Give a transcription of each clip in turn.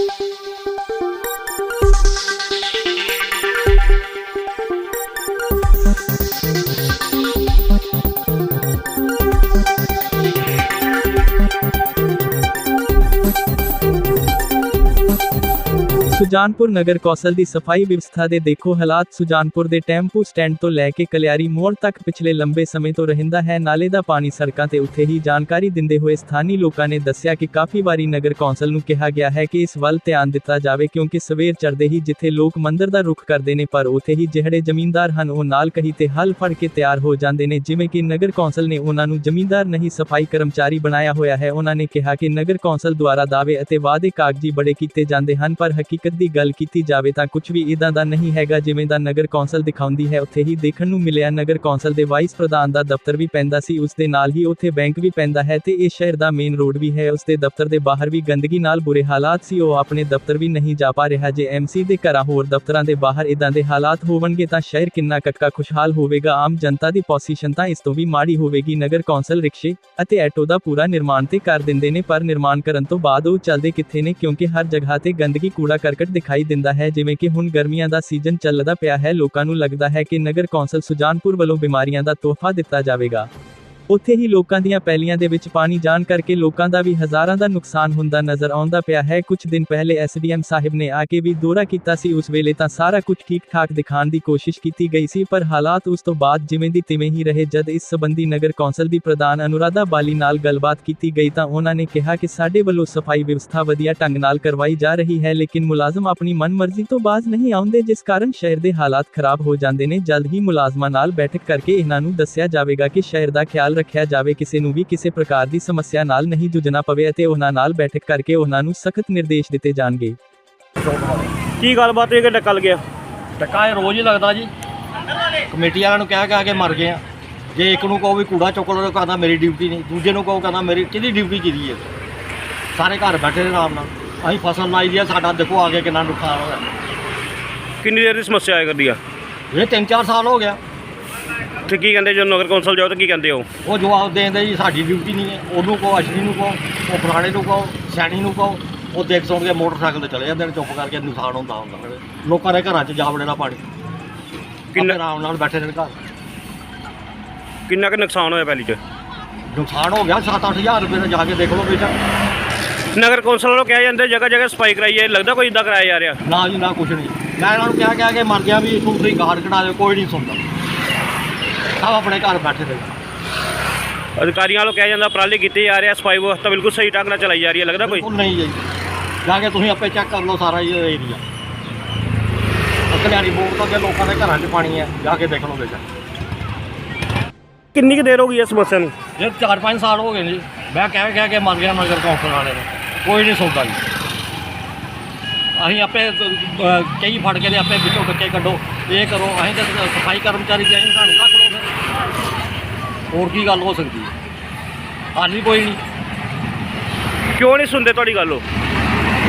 Música Sujanpur ਨਗਰ council ਦੀ ਸਫ਼ਾਈ ਵਿਵਸਥਾ ਦੇ ਦੇਖੋ ਹਾਲਾਤ ਸੁਜਾਨਪੁਰ ਦੇ ਟੈਂਪੂ ਸਟੈਂਡ ਤੋਂ ਲੈ ਕੇ ਕਲਿਆਰੀ ਮੋੜ ਤੱਕ ਪਿਛਲੇ ਲੰਬੇ ਸਮੇਂ ਤੋਂ ਰਹਿੰਦਾ ਹੈ। ਨਾਲੇ ਦਾ ਪਾਣੀ ਸੜਕਾਂ ਤੇ ਉੱਥੇ ਹੀ ਜਾਣਕਾਰੀ ਦਿੰਦੇ ਹੋਏ ਸਥਾਨੀ ਲੋਕਾਂ ਨੇ ਦੱਸਿਆ ਕਿ ਕਾਫੀ ਵਾਰੀ ਨਗਰ ਕੌਂਸਲ ਨੂੰ ਕਿਹਾ ਗਿਆ ਹੈ ਕਿ ਇਸ ਵੱਲ ਧਿਆਨ ਦਿੱਤਾ ਜਾਵੇ ਕਿਉਂਕਿ ਸਵੇਰ ਚੜ੍ਹਦੇ ਹੀ ਜਿੱਥੇ ਲੋਕ ਮੰਦਰ ਦਾ ਰੁਖ ਕਰਦੇ ਨੇ ਪਰ ਉੱਥੇ ਹੀ ਜਿਹੜੇ ਜ਼ਮੀਂਦਾਰ ਹਨ ਉਹ ਨਾਲ ਕਹੀ ਤੇ ਹਲ ਫੜ ਕੇ ਤਿਆਰ ਹੋ ਜਾਂਦੇ ਨੇ। ਜਿਵੇਂ ਕਿ ਨਗਰ ਕੌਂਸਲ ਨੇ ਉਹਨਾਂ ਨੂੰ ਜ਼ਮੀਂਦਾਰ ਨਹੀਂ ਸਫ਼ਾਈ ਕਰਮਚਾਰੀ ਬਣਾਇਆ ਹੋਇਆ ਹੈ। ਉਹਨਾਂ ਨੇ ਕਿਹਾ ਕਿ ਨਗਰ ਕੌਂਸਲ ਦੁਆਰਾ ਦਾਅਵੇ ਅਤੇ ਵਾਅਦੇ ਕਾਗਜ਼ੀ ਬੜੇ ਕੀਤੇ ਜਾਂਦੇ ਹਨ ਪਰ ਹਕੀਕਤ ਦੀ ਗੱਲ ਕੀਤੀ ਜਾਵੇ ਤਾਂ ਕੁਝ ਵੀ ਇਦਾਂ ਦਾ ਨਹੀਂ ਹੈਗਾ ਜਿਵੇਂ ਦਾ ਨਗਰ ਕੌਂਸਲ ਦਿਖਾਉਂਦੀ ਹੈ। ਉੱਥੇ ਹੀ ਦੇਖਣ ਨੂੰ ਮਿਲਿਆ ਨਗਰ ਕੌਂਸਲ ਦੇ ਵਾਈਸ ਪ੍ਰਧਾਨ ਦਾ ਦਫ਼ਤਰ ਵੀ ਪੈਂਦਾ ਸੀ। ਉਸ ਦੇ ਨਾਲ ਹੀ ਉੱਥੇ ਬੈਂਕ ਵੀ ਪੈਂਦਾ ਹੈ ਤੇ ਇਹ ਸ਼ਹਿਰ ਦਾ ਮੇਨ ਰੋਡ ਵੀ ਹੈ। ਉਸ ਦੇ ਦਫ਼ਤਰ ਦੇ ਬਾਹਰ ਵੀ ਗੰਦਗੀ ਨਾਲ ਬੁਰੇ ਹਾਲਾਤ ਸੀ। ਉਹ ਆਪਣੇ ਦਫ਼ਤਰ ਵੀ ਨਹੀਂ ਜਾ ਪਾ ਰਿਹਾ ਜੇ ਐਮਸੀ ਦੇ ਘਰਾਂ ਹੋਰ ਦਫ਼ਤਰਾਂ ਦੇ ਬਾਹਰ ਇਦਾਂ ਦੇ ਹਾਲਾਤ ਹੋਣਗੇ ਤਾਂ ਸ਼ਹਿਰ ਕਿੰਨਾ ਕੱਕਾ ਖੁਸ਼ਹਾਲ ਹੋਵੇਗਾ। ਆਮ ਜਨਤਾ ਦੀ ਪੋਜੀਸ਼ਨ ਤਾਂ ਇਸ ਤੋਂ ਵੀ ਮਾੜੀ ਹੋਵੇਗੀ। ਨਗਰ ਕੌਂਸਲ ਰਿਕਸ਼ੇ ਅਤੇ ਐਟੋ ਦਾ ਪੂਰਾ ਨਿਰਮਾਣ ਤੇ ਕਰ ਦਿੰਦੇ ਨੇ, ਪਰ ਨਿਰਮਾਣ ਕਰਨ ਤੋਂ ਬਾਅਦ ਉਹ ਚੱਲਦੇ ਕਿੱਥੇ ਨੇ? ਕਿਉਂਕਿ ਹਰ ਜਗ੍ਹਾ ਤੇ ਗੰਦਗੀ ਕੂੜਾ ਕਰਕਟ ਦਿਖਾਈ ਦਿੰਦਾ ਹੈ, ਜਿਵੇਂ ਕਿ ਹੁਣ ਗਰਮੀਆਂ ਦਾ ਸੀਜ਼ਨ ਚੱਲਦਾ ਪਿਆ ਹੈ, ਲੋਕਾਂ ਨੂੰ ਲੱਗਦਾ ਹੈ ਕਿ ਨਗਰ ਕੌਂਸਲ ਸੁਜਾਨਪੁਰ ਵੱਲੋਂ ਬਿਮਾਰੀਆਂ ਦਾ ਤੋਹਫਾ ਦਿੱਤਾ ਜਾਵੇਗਾ। ਉੱਥੇ ਹੀ ਲੋਕਾਂ ਦੀਆਂ ਪੈਲੀਆਂ ਦੇ ਵਿੱਚ ਪਾਣੀ ਜਾਣ ਕਰਕੇ ਲੋਕਾਂ ਦਾ ਵੀ ਹਜ਼ਾਰਾਂ ਦਾ ਨੁਕਸਾਨ ਹੁੰਦਾ ਨਜ਼ਰ ਆਉਂਦਾ ਪਿਆ ਹੈ। ਕੁਝ ਦਿਨ ਪਹਿਲੇ ਐਸਡੀਐਮ ਸਾਹਿਬ ਨੇ ਆ ਕੇ ਵੀ ਦੌਰਾ ਕੀਤਾ ਸੀ। ਉਸ ਵੇਲੇ ਤਾਂ ਸਾਰਾ ਕੁਝ ਠੀਕ ਠਾਕ ਦਿਖਾਉਣ ਦੀ ਕੋਸ਼ਿਸ਼ ਕੀਤੀ ਗਈ ਸੀ, ਪਰ ਹਾਲਾਤ ਉਸ ਤੋਂ ਬਾਅਦ ਜਿਵੇਂ ਦੀ ਤਿਵੇਂ ਹੀ ਰਹੇ। ਜਦ ਇਸ ਸਬੰਧੀ ਨਗਰ ਕੌਂਸਲ ਦੀ ਪ੍ਰਧਾਨ ਅਨੁਰਾਧਾ ਬਾਲੀ ਨਾਲ ਗੱਲਬਾਤ ਕੀਤੀ ਗਈ ਤਾਂ ਉਹਨਾਂ ਨੇ ਕਿਹਾ ਕਿ ਸਾਡੇ ਵੱਲੋਂ ਸਫ਼ਾਈ ਵਿਵਸਥਾ ਵਧੀਆ ਢੰਗ ਨਾਲ ਕਰਵਾਈ ਜਾ ਰਹੀ ਹੈ, ਲੇਕਿਨ ਮੁਲਾਜ਼ਮ ਆਪਣੀ ਮਨਮਰਜ਼ੀ ਤੋਂ ਬਾਜ਼ ਨਹੀਂ ਆਉਂਦੇ, ਜਿਸ ਕਾਰਨ ਸ਼ਹਿਰ ਦੇ ਹਾਲਾਤ ਖਰਾਬ ਹੋ ਜਾਂਦੇ ਨੇ। ਜਲਦ ਹੀ ਮੁਲਾਜ਼ਮਾਂ ਨਾਲ ਬੈਠਕ ਕਰਕੇ ਇਹਨਾਂ ਨੂੰ ਦੱਸਿਆ ਜਾਵੇਗਾ ਕਿ ਸ਼ਹਿਰ ਦਾ ਖਿਆਲ ਰੱਖਿਆ ਜਾਵੇ ਕਿਸੇ ਨੂੰ ਵੀ ਕਿਸੇ ਪ੍ਰਕਾਰ ਦੀ ਸਮੱਸਿਆ ਨਾਲ ਨਹੀਂ ਜੂਝਣਾ ਪਵੇ ਅਤੇ ਉਹਨਾਂ ਨਾਲ ਬੈਠਕ ਕਰਕੇ ਉਹਨਾਂ ਨੂੰ ਸਖਤ ਨਿਰਦੇਸ਼ ਦਿੱਤੇ ਜਾਣਗੇ। ਕੀ ਗੱਲਬਾਤ ਇਹ ਕਿ ਡੱਕਾ ਲੱਗਿਆ ਟੱਕਾ ਇਹ ਰੋਜ਼ ਹੀ ਲੱਗਦਾ ਜੀ। ਕਮੇਟੀ ਵਾਲਿਆਂ ਨੂੰ ਕਹਿ ਕਹਿ ਕੇ ਮਰ ਗਏ ਆ। ਜੇ ਇੱਕ ਨੂੰ ਕਹੋ ਵੀ ਕੂੜਾ ਚੁੱਕ ਲਓ ਕਹਿੰਦਾ ਮੇਰੀ ਡਿਊਟੀ ਨਹੀਂ। ਦੂਜੇ ਨੂੰ ਕਹੋ ਕਹਿੰਦਾ ਮੇਰੀ ਕਿਹਦੀ ਡਿਊਟੀ ਕਿਹਦੀ ਹੈ? ਸਾਰੇ ਘਰ ਬੈਠੇ ਨੇ ਆਰਾਮ ਨਾਲ। ਅਸੀਂ ਫਸਲ ਲਾਈ ਦੀ ਆ ਸਾਡਾ ਦੇਖੋ ਅੱਗੇ ਕਿੰਨਾ ਨੁਕਸਾਨ ਹੋਇਆ। ਕਿੰਨੀ ਦੇਰ ਦੀ ਸਮੱਸਿਆ ਆਇਆ ਕਰਦੀ ਆ? ਇਹ 3-4 ਸਾਲ ਹੋ ਗਿਆ। ਤੇ ਕੀ ਕਹਿੰਦੇ ਜਦੋਂ ਨਗਰ ਕੌਂਸਲ ਜਾਓ ਤਾਂ ਕੀ ਕਹਿੰਦੇ ਹੋ? ਉਹ ਜਵਾਬ ਦੇਂਦੇ ਜੀ ਸਾਡੀ ਡਿਊਟੀ ਨਹੀਂ ਹੈ। ਉਹਨੂੰ ਕਹੋ ਅਸ਼ਵਨੀ ਨੂੰ ਕਹੋ ਉਹ ਫਲਾਣੇ ਨੂੰ ਕਹੋ ਸੈਣੀ ਨੂੰ ਕਹੋ ਉਹ ਦੇਖ ਸੁਣ ਕੇ ਮੋਟਰਸਾਈਕਲ ਤੇ ਚਲੇ ਜਾਂਦੇ ਨੇ ਚੁੱਪ ਕਰਕੇ ਨੁਕਸਾਨ ਹੁੰਦਾ ਹੁੰਦਾ ਲੋਕਾਂ ਦੇ ਘਰਾਂ 'ਚ ਜਾ ਵੜੇਗਾ ਪਾਣੀ। ਕਿੰਨੇ ਕਿੰਨਾ ਆਰਾਮ ਨਾਲ ਬੈਠੇ ਨੇ ਘਰ। ਕਿੰਨਾ ਕੁ ਨੁਕਸਾਨ ਹੋਇਆ ਪਹਿਲੀ ਚ? ਨੁਕਸਾਨ ਹੋ ਗਿਆ 7-8000 ਰੁਪਏ ਦਾ ਜਾ ਕੇ ਦੇਖ ਲਓ ਬੇਸ਼ੱਕ ਨਗਰ ਕੌਂਸਲ ਵੱਲੋਂ ਕਿਹਾ ਜਾਂਦਾ ਜਗ੍ਹਾ ਜਗ੍ਹਾ ਸਫ਼ਾਈ ਕਰਾਈ ਹੈ ਲੱਗਦਾ ਕੋਈ ਇਦਾਂ ਕਰਾਇਆ ਜਾ ਰਿਹਾ? ਨਾ ਜੀ ਨਾ ਕੁਛ ਨਹੀਂ। ਮੈਂ ਇਹਨਾਂ ਨੂੰ ਕਿਹਾ ਕਿਹਾ ਕਿ ਮਰ ਗਿਆ ਵੀ ਤੂੰ ਤੁਸੀਂ ਗਾਰਡ ਕਢਾ ਦਿਓ ਕੋਈ ਨਹੀਂ ਸੁਣਦਾ। ਸਭ ਆਪਣੇ ਘਰ ਬੈਠੇ ਨੇ ਅਧਿਕਾਰੀਆਂ ਵੱਲੋਂ ਕਿਹਾ ਜਾਂਦਾ ਉਪਰਾਲੇ ਕੀਤੇ ਜਾ ਰਿਹਾ ਸਫ਼ਾਈ ਵਿਵਸਥਾ ਬਿਲਕੁਲ ਸਹੀ ਢੰਗ ਨਾਲ ਚਲਾਈ ਜਾ ਰਹੀ ਹੈ ਲੱਗਦਾ ਕੋਈ? ਬਿਲਕੁਲ ਨਹੀਂ ਜੀ। ਜਾ ਕੇ ਤੁਸੀਂ ਆਪੇ ਚੈੱਕ ਕਰ ਲਓ ਸਾਰਾ ਇਹ ਏਰੀਆ ਅਕਲਿਆਰੀ ਬੋਰ ਤੋਂ ਅੱਗੇ ਲੋਕਾਂ ਦੇ ਘਰਾਂ 'ਚ ਪਾਣੀ ਹੈ ਜਾ ਕੇ ਦੇਖ ਲਓ ਬੇਸ਼ੱਕ ਕਿੰਨੀ ਕੁ ਦੇਰ ਹੋ ਗਈ ਇਸ ਸਮੱਸਿਆ ਨੂੰ? ਇਹ 4-5 ਸਾਲ ਹੋ ਗਏ ਨੇ ਜੀ। ਮੈਂ ਕਹਿ ਕਹਿ ਕੇ ਮਰ ਗਿਆ ਨਗਰ ਕੌਂਸਲ ਵਾਲੇ ਨੇ। ਕੋਈ ਨਹੀਂ ਸੁਣਦਾ ਜੀ। ਅਸੀਂ ਆਪੇ ਅਹ, ਕਈ ਫੜ ਕੇ ਤੇ ਆਪੇ ਵਿੱਚੋਂ ਬੱਚੇ ਕੱਢੋ। ਇਹ ਕਰੋ ਅਸੀਂ ਤਾਂ ਸਫ਼ਾਈ ਕਰਮਚਾਰੀ ਚਾਹੀਦੇ ਸਾਨੂੰ ਫਿਰ ਹੋਰ ਕੀ ਗੱਲ ਹੋ ਸਕਦੀ ਹੈ? ਹਾਲ ਕੋਈ ਨਹੀਂ। ਕਿਉਂ ਨਹੀਂ ਸੁਣਦੇ ਤੁਹਾਡੀ ਗੱਲ ਉਹ?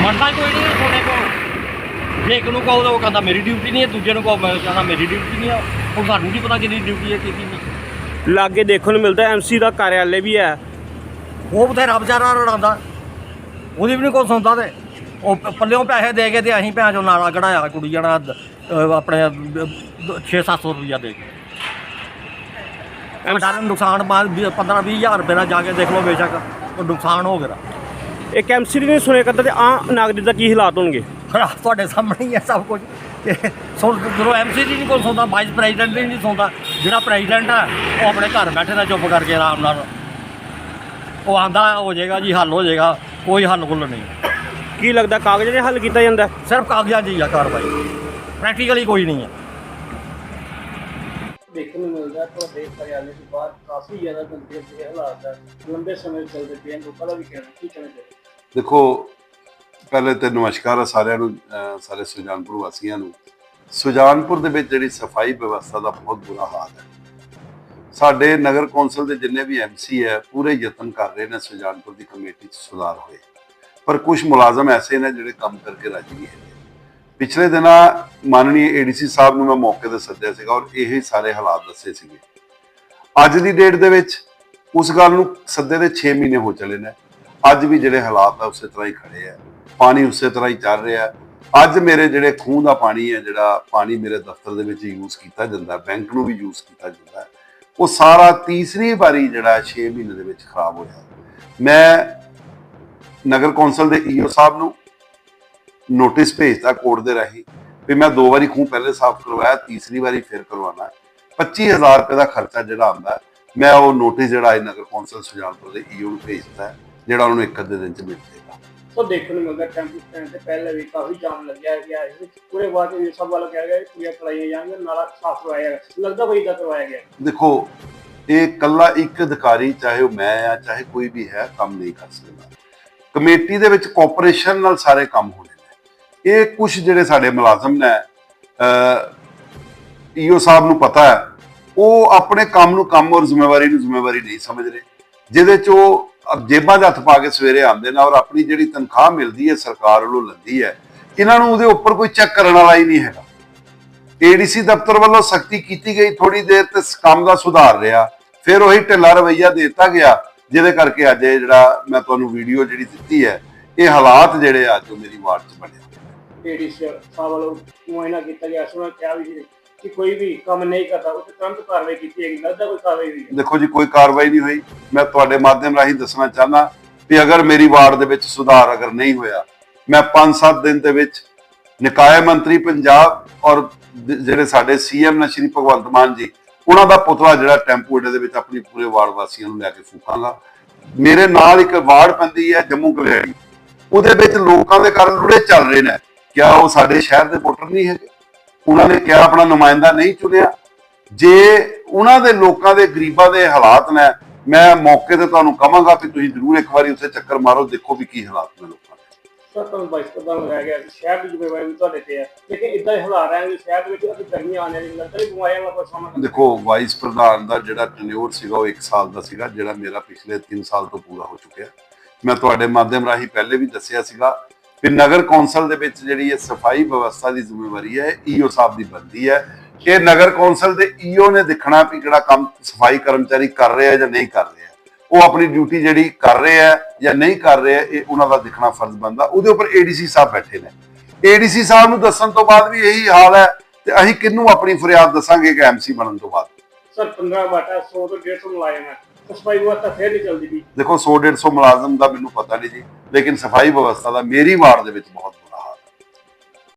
ਮੰਨਦਾ ਕੋਈ ਨਹੀਂ ਤੁਹਾਡੇ ਕੋਲ। ਜੇ ਇੱਕ ਨੂੰ ਕਹੋ ਤਾਂ ਉਹ ਕਹਿੰਦਾ ਮੇਰੀ ਡਿਊਟੀ ਨਹੀਂ ਹੈ ਦੂਜੇ ਨੂੰ ਕਹੋ ਮੈਂ ਕਹਿੰਦਾ ਮੇਰੀ ਡਿਊਟੀ ਨਹੀਂ ਹੈ। ਹੁਣ ਸਾਨੂੰ ਨਹੀਂ ਪਤਾ ਕਿਹਦੀ ਡਿਊਟੀ ਹੈ ਕਿਹਦੀ ਨਹੀਂ। ਲਾਗੇ ਦੇਖਣ ਨੂੰ ਮਿਲਦਾ ਐਮਸੀ ਦਾ ਕਾਰਿਆਲੇ ਵੀ ਹੈ। ਉਹ ਬਥੇਰਾ ਵਿਚਾਰਾ ਰੜਾਉਂਦਾ। ਉਹਦੀ ਵੀ ਨਹੀਂ ਕੋਈ ਸੁਣਦਾ ਤੇ। ਉਹ ਪੱਲਿਓਂ ਪੈਸੇ ਦੇ ਕੇ ਤੇ ਅਸੀਂ ਭੈਣ ਚੋਂ ਨਾਲਾ ਕਢਾਇਆ ਕੁੜੀ ਜਣਾ ਆਪਣੇ 6-700 ਰੁਪਈਆ ਦੇ ਕੇ। ਸਾਡਾ ਨੁਕਸਾਨ ਬਾਅਦ 15-20 ਹਜ਼ਾਰ ਰੁਪਏ ਦਾ ਜਾ ਕੇ ਦੇਖ ਲਓ ਬੇਸ਼ੱਕ ਉਹ ਨੁਕਸਾਨ ਹੋ ਗਿਆ। ਇੱਕ ਐਮਸੀ ਨਹੀਂ ਸੁਣਿਆ ਕਰਦਾ ਤੇ ਆ ਨਾਗਰਿਕ ਦਾ ਕੀ ਹਾਲਾਤ ਹੋਣਗੇ? ਖਰਾ ਤੁਹਾਡੇ ਸਾਹਮਣੇ ਹੀ ਹੈ ਸਭ ਕੁਝ। ਸੁਣ ਜਦੋਂ ਐਮਸੀ ਨਹੀਂ ਕੋਈ ਸੁਣਦਾ ਵਾਈਸ ਪ੍ਰੈਜ਼ੀਡੈਂਟ ਨਹੀਂ ਸੁਣਦਾ ਜਿਹੜਾ ਪ੍ਰੈਜ਼ੀਡੈਂਟ ਆ ਉਹ ਆਪਣੇ ਘਰ ਬੈਠੇ ਦਾ ਚੁੱਪ ਕਰਕੇ ਆਰਾਮ ਨਾਲ। ਉਹ ਆਂਦਾ ਹੋ ਜਾਏਗਾ ਜੀ ਹੱਲ ਹੋ ਜਾਏਗਾ ਕੋਈ ਹੱਲ ਗੁੱਲ ਨਹੀਂ। ਕੀ ਲੱਗਦਾ ਕਾਗਜ਼ ਦੇ ਹੱਲ ਕੀਤਾ ਜਾਂਦਾ? ਸਿਰਫ ਕਾਗਜ਼ਾਂ 'ਚ ਹੀ ਆ ਕਾਰਵਾਈ। ਪ੍ਰੈਕਟੀਕਲੀ ਕੋਈ ਨਹੀਂ ਹੈ ਦੇਖਣ ਨੂੰ ਮਿਲਦਾ, ਤੁਹਾਡੇ ਕਾਰਿਆਲੇ ਦੇ ਬਾਹਰ ਕਾਫੀ ਜ਼ਿਆਦਾ ਗੰਦੇ ਦੇ ਹਾਲਾਤ ਹੈ ਲੰਬੇ ਸਮੇਂ ਚੱਲਦੇ ਪਏ ਹਨ ਲੋਕਾਂ ਦਾ ਵੀ ਕਹਿਣਾ, ਕੀ ਕਹਿਣਾ ਚਾਹੀਦਾ ਦੇਖੋ, ਪਹਿਲੇ ਤੇ ਨਮਸਕਾਰ ਆ ਸਾਰਿਆਂ ਨੂੰ ਸਾਰੇ ਸੁਜਾਨਪੁਰ ਵਾਸੀਆਂ ਨੂੰ। ਸੁਜਾਨਪੁਰ ਦੇ ਵਿੱਚ ਜਿਹੜੀ ਸਫ਼ਾਈ ਵਿਵਸਥਾ ਦਾ ਬਹੁਤ ਬੁਰਾ ਹਾਲ ਹੈ। ਸਾਡੇ ਨਗਰ ਕੌਂਸਲ ਦੇ ਜਿੰਨੇ ਵੀ ਐਮਸੀ ਹੈ, ਪੂਰੇ ਯਤਨ ਕਰ ਰਹੇ ਨੇ ਸੁਜਾਨਪੁਰ ਦੀ ਕਮੇਟੀ 'ਚ ਸੁਧਾਰ ਹੋਏ। ਪਰ ਕੁਝ ਮੁਲਾਜ਼ਮ ਐਸੇ ਨੇ ਜਿਹੜੇ ਕੰਮ ਕਰਕੇ ਰਾਜੀ ਨਹੀਂ ਹੈਗੇ। ਪਿਛਲੇ ਦਿਨਾਂ ਮਾਨਨੀय ਏਡੀਸੀ ਸਾਹਿਬ ਨੂੰ ਮੈਂ ਮੌਕੇ ਤੇ ਸੱਦਿਆ ਸੀਗਾ ਔਰ ਇਹ ਸਾਰੇ ਹਾਲਾਤ ਦੱਸੇ ਸੀਗੇ। ਅੱਜ ਦੀ ਡੇਟ ਦੇ ਵਿੱਚ ਉਸ ਗੱਲ ਨੂੰ ਸੱਦੇ ਦੇ 6 ਮਹੀਨੇ ਹੋ ਚਲੇ ਨੇ। ਅੱਜ ਵੀ ਜਿਹੜੇ ਹਾਲਾਤ ਆ ਉਸੇ ਤਰ੍ਹਾਂ ਹੀ ਖੜੇ ਆ। ਪਾਣੀ ਉਸੇ ਤਰ੍ਹਾਂ ਹੀ ਚੱਲ ਰਿਹਾ। ਅੱਜ ਮੇਰੇ ਜਿਹੜੇ ਖੂਹ ਦਾ ਪਾਣੀ ਹੈ ਜਿਹੜਾ ਪਾਣੀ ਮੇਰੇ ਦਫ਼ਤਰ ਦੇ ਵਿੱਚ ਯੂਜ਼ ਕੀਤਾ ਜਾਂਦਾ, ਬੈਂਕ ਨੂੰ ਵੀ ਯੂਜ਼ ਕੀਤਾ ਜਾਂਦਾ, ਉਹ ਸਾਰਾ ਤੀਸਰੀ ਵਾਰੀ ਜਿਹੜਾ 6 ਮਹੀਨੇ ਦੇ ਵਿੱਚ ਖਰਾਬ ਹੋਇਆ। ਮੈਂ ਨਗਰ ਕੌਂਸਲ ਦੇ ਈਓ ਸਾਹਿਬ ਨੂੰ ਨੋਟਿਸ ਭੇਜਤਾ ਕੋਰਟ ਦੇ ਰਾਹੀਂ ਵੀ ਮੈਂ ਦੋ ਵਾਰੀ ਖੂਹ ਪਹਿਲੇ ਸਾਫ਼ ਕਰਵਾਇਆ ਤੀਸਰੀ ਵਾਰੀ ਫਿਰ ਕਰਵਾਉਣਾ। ਹੈ 25000 ਰੁਪਏ ਦਾ ਖਰਚਾ ਜਿਹੜਾ ਆਉਂਦਾ ਮੈਂ ਉਹ ਨੋਟਿਸ ਜਿਹੜਾ ਹੈ ਨਗਰ ਕੌਂਸਲ ਸੁਜਾਨਪੁਰ ਦੇ ਈਓ ਨੂੰ ਭੇਜਤਾ ਹੈ, ਜਿਹੜਾ ਉਹਨਾਂ ਨੂੰ ਇੱਕ ਅੱਧੇ ਦਿਨ ਚ ਮਿਲ ਜਾਏਗਾ। ਸੋ ਦੇਖਣ ਨੂੰ ਮਿਲਦਾ ਟੈਂਪੂ ਸਟੈਂਡ ਤੇ ਪਹਿਲੇ ਵੀ ਕਾਫੀ ਜਾਮ ਲੱਗਿਆ ਗਿਆ ਇਸ ਵਿੱਚ ਪੂਰੇ ਬਾਅਦ ਇਹ ਸਭ ਵੱਲ ਕਿਹਾ ਗਿਆ ਕਿ ਪੂਰੀਆਂ ਕਰਾਈਆਂ ਜਾਣਗੀਆਂ ਨਾਲਾ ਸਾਫ਼ ਕਰਵਾਇਆ ਗਿਆ। ਲੱਗਦਾ ਕੋਈ ਇਦਾਂ ਕਰਵਾਇਆ ਗਿਆ। ਦੇਖੋ ਇਹ ਕੱਲਾ ਇੱਕ ਅਧਿਕਾਰੀ ਚਾਹੇ ਉਹ ਮੈਂ ਆ ਚਾਹੇ ਕੋਈ ਵੀ ਹੈ ਕੰਮ ਨਹੀਂ ਕਰ ਸਕਦਾ। ਕਮੇਟੀ ਦੇ ਵਿੱਚ ਕੋਆਪਰੇਸ਼ਨ ਨਾਲ ਸਾਰੇ ਕੰਮ ਹੋਣੇ ਨੇ ਇਹ ਕੁਝ ਜਿਹੜੇ ਸਾਡੇ ਮੁਲਾਜ਼ਮ ਨੇ ਈਓ ਸਾਹਿਬ ਨੂੰ ਪਤਾ ਹੈ, ਉਹ ਆਪਣੇ ਕੰਮ ਨੂੰ ਕੰਮ ਔਰ ਜ਼ਿੰਮੇਵਾਰੀ ਨੂੰ ਜ਼ਿੰਮੇਵਾਰੀ ਨਹੀਂ ਸਮਝ ਰਹੇ। ਜਿਹਦੇ ਚ ਉਹ ਜੇਬਾਂ 'ਚ ਹੱਥ ਪਾ ਕੇ ਸਵੇਰੇ ਆਉਂਦੇ ਨੇ ਔਰ ਆਪਣੀ ਜਿਹੜੀ ਤਨਖਾਹ ਮਿਲਦੀ ਹੈ ਸਰਕਾਰ ਵੱਲੋਂ ਲੈਂਦੀ ਹੈ, ਇਹਨਾਂ ਨੂੰ ਉਹਦੇ ਉੱਪਰ ਕੋਈ ਚੈੱਕ ਕਰਨ ਵਾਲਾ ਹੀ ਨਹੀਂ ਹੈਗਾ। ਏਡੀਸੀ ਦਫ਼ਤਰ ਵੱਲੋਂ ਸਖਤੀ ਕੀਤੀ ਗਈ ਥੋੜੀ ਦੇਰ ਤੇ ਸ- ਕੰਮ ਦਾ ਸੁਧਾਰ ਰਿਹਾ, ਫਿਰ ਉਹੀ ਢਿੱਲਾ ਰਵਈਆ ਦੇ ਦਿੱਤਾ ਗਿਆ, ਜਿਹਦੇ ਕਰਕੇ ਅੱਜ ਇਹ ਜਿਹੜਾ ਮੈਂ ਤੁਹਾਨੂੰ ਵੀਡੀਓ ਜਿਹੜੀ ਦਿੱਤੀ ਹੈ, ਇਹ ਹਾਲਾਤ ਜਿਹੜੇ ਅੱਜ ਉਹ ਮੇਰੀ ਵਾਰਡ 'ਚ ਬਣੇ। ਹੋਏ ਸਾਹਿਬ ਵੱਲੋਂ ਮੁਆਇਨਾ ਕੀਤਾ ਗਿਆ ਸੀ ਉਹਨਾਂ ਕਿਹਾ ਵੀ ਸੀ ਕਿ ਕੋਈ ਵੀ ਕੰਮ ਨਹੀਂ ਕਰਦਾ, ਉਹ ਤੇ ਤੁਰੰਤ ਕਾਰਵਾਈ ਕੀਤੀ ਹੈਗੀ, ਲੱਗਦਾ ਕੋਈ ਕਾਰਵਾਈ ਹੋਈ। ਹੈ ਦੇਖੋ ਜੀ, ਕੋਈ ਕਾਰਵਾਈ ਨਹੀਂ ਹੋਈ। ਮੈਂ ਤੁਹਾਡੇ ਮਾਧਿਅਮ ਰਾਹੀਂ ਦੱਸਣਾ ਚਾਹੁੰਦਾ ਵੀ ਅਗਰ ਮੇਰੀ ਵਾਰਡ ਦੇ ਵਿੱਚ ਸੁਧਾਰ ਅਗਰ ਨਹੀਂ ਹੋਇਆ, ਮੈਂ 5-7 ਦਿਨ ਦੇ ਵਿੱਚ ਨਿਕਾਏ ਮੰਤਰੀ ਪੰਜਾਬ ਔਰ ਜਿਹੜੇ ਸਾਡੇ ਸੀਐਮ ਨੇ ਸ਼੍ਰੀ ਭਗਵੰਤ ਮਾਨ ਜੀ, ਉਹਨਾਂ ਦਾ ਪੁਤਲਾ ਜਿਹੜਾ ਟੈਂਪੂ ਅੱਡੇ ਦੇ ਵਿੱਚ ਆਪਣੀ ਪੂਰੇ ਵਾਰਡ ਵਾਸੀਆਂ ਨੂੰ ਲੈ ਕੇ ਫੂਕਾਂਗਾ। ਮੇਰੇ ਨਾਲ ਇੱਕ ਵਾਰਡ ਪੈਂਦੀ ਹੈ ਜੰਮੂ ਕਲਿਆਣੀ ਉਹਦੇ ਵਿੱਚ ਲੋਕਾਂ ਦੇ ਕਾਰਨ ਲੁੜੇ ਚੱਲ ਰਹੇ ਨੇ। ਕਿਆ ਉਹ ਸਾਡੇ ਸ਼ਹਿਰ ਦੇ ਵੋਟਰ ਨਹੀਂ ਹੈਗੇ? ਉਹਨਾਂ ਨੇ ਕਿਹਾ ਆਪਣਾ ਨੁਮਾਇੰਦਾ ਨਹੀਂ ਚੁਣਿਆ? ਜੇ ਉਹਨਾਂ ਦੇ ਲੋਕਾਂ ਦੇ ਗਰੀਬਾਂ ਦੇ ਹਾਲਾਤ ਨੇ ਮੈਂ ਮੌਕੇ ਤੇ ਤੁਹਾਨੂੰ ਕਹਾਂਗਾ ਕਿ ਤੁਸੀਂ ਜ਼ਰੂਰ ਇੱਕ ਵਾਰੀ ਉੱਥੇ ਚੱਕਰ ਮਾਰੋ ਦੇਖੋ ਵੀ ਕੀ ਹਾਲਾਤ ਨੇ ਲੋਕਾਂ ਦੇ। ਸਰ ਤੁਹਾਨੂੰ ਬਾਈਸ ਪ੍ਰਧਾਨ ਲਗਾਇਆ ਗਿਆ ਕਿ ਸ਼ਹਿਰ ਦੀ ਜ਼ਿੰਮੇਵਾਰੀ ਵੀ ਤੁਹਾਡੇ ਤੇ ਹੈ। ਲੇਕਿਨ ਇਦਾਂ ਹੀ ਹਾਲਾਤ ਰਹਿਣਗੇ ਸ਼ਹਿਰ ਦੇ ਵਿੱਚ ਅਸੀਂ ਗਰਮੀਆਂ ਆਉਣ ਵਾਲੀਆਂ ਲੱਗਦਾ ਨਹੀਂ ਬਿਮਾਰੀਆਂ ਦਾ ਕੋਈ ਸਾਹਮਣਾ ਕਰਨਾ ਦੇਖੋ ਵਾਈਸ ਪ੍ਰਧਾਨ ਦਾ ਜਿਹੜਾ ਟੈਨਿਓਰ ਸੀਗਾ ਉਹ 1 ਸਾਲ ਦਾ ਸੀਗਾ ਜਿਹੜਾ ਮੇਰਾ ਪਿਛਲੇ 3 ਸਾਲ ਤੋਂ ਪੂਰਾ ਹੋ ਚੁੱਕਿਆ। ਮੈਂ ਤੁਹਾਡੇ ਮਾਧਿਅਮ ਰਾਹੀਂ ਪਹਿਲੇ ਵੀ ਦੱਸਿਆ ਸੀਗਾ ਕਿ ਨਗਰ ਕੌਂਸਲ ਦੇ ਵਿੱਚ ਜਿਹੜੀ ਇਹ ਸਫ਼ਾਈ ਵਿਵਸਥਾ ਦੀ ਜ਼ਿੰਮੇਵਾਰੀ ਹੈ, ਈਓ ਸਾਹਿਬ ਦੀ ਬਣਦੀ ਹੈ। ਕਿ ਨਗਰ ਕੌਂਸਲ ਦੇ ਈਓ ਨੇ ਦੇਖਣਾ ਵੀ ਕਿਹੜਾ ਕੰਮ ਸਫ਼ਾਈ ਕਰਮਚਾਰੀ ਕਰ ਰਿਹਾ ਜਾਂ ਨਹੀਂ ਕਰ ਰਿਹਾ। ਉਹ ਆਪਣੀ ਡਿਊਟੀ ਜਿਹੜੀ ਕਰ ਰਿਹਾ ਜਾਂ ਨਹੀਂ ਕਰ ਰਿਹਾ, ਇਹ ਉਹਨਾਂ ਦਾ ਦੇਖਣਾ ਫਰਜ਼ ਬਣਦਾ। ਉਹਦੇ ਉੱਪਰ ਏਡੀਸੀ ਸਾਹਿਬ ਬੈਠੇ ਨੇ। ਏਡੀਸੀ ਸਾਹਿਬ ਨੂੰ ਦੱਸਣ ਤੋਂ ਬਾਅਦ ਵੀ ਇਹੀ ਹਾਲ ਹੈ ਤੇ ਅਸੀਂ ਕਿਹਨੂੰ ਆਪਣੀ ਫਰਿਆਦ ਦੱਸਾਂਗੇ ਕਿ ਐਮਸੀ ਬਣਨ ਤੋਂ ਬਾਅਦ। ਸਰ 15 ਬਾਟਾ 100 ਤੋਂ 150 ਮੁਲਾਜ਼ਮ ਹੈ। ਸਫ਼ਾਈ ਵਿਵਸਥਾ ਫੇਰ ਨਹੀਂ ਚੱਲਦੀ ਵੀ ਦੇਖੋ 100 150 ਮੁਲਾਜ਼ਮ ਦਾ ਮੈਨੂੰ ਪਤਾ ਨਹੀਂ ਜੀ, ਲੇਕਿਨ ਸਫ਼ਾਈ ਵਿਵਸਥਾ ਦਾ ਮੇਰੀ ਵਾਰਡ ਦੇ ਵਿੱਚ ਬਹੁਤ